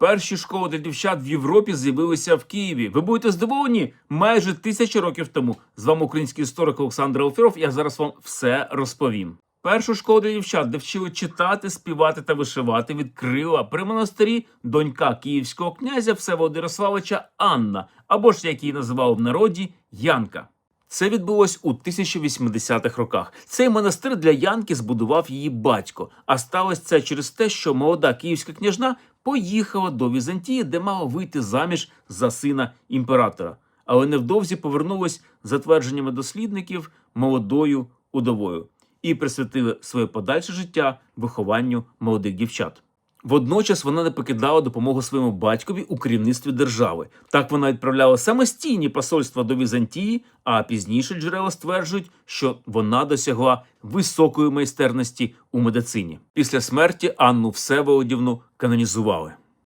Перші школи для дівчат в Європі з'явилися в Києві. Ви будете здивовані майже тисячу років тому. З вами український історик Олександр Алферов. Я зараз вам все розповім. Першу школу для дівчат, де вчили читати, співати та вишивати, відкрила при монастирі донька київського князя Всеволода Ярославича Анна, або ж як її називали в народі Янка. Це відбулось у 1080-х роках. Цей монастир для Янки збудував її батько. А сталося це через те, що молода київська княжна поїхала до Візантії, де мала вийти заміж за сина імператора. Але невдовзі повернулась, за твердженнями дослідників, молодою удовою і присвятили своє подальше життя вихованню молодих дівчат. Водночас вона не покидала допомогу своєму батькові у керівництві держави. Так вона відправляла самостійні посольства до Візантії, а пізніше джерела стверджують, що вона досягла високої майстерності у медицині. Після смерті Анну Всеволодівну канонізували.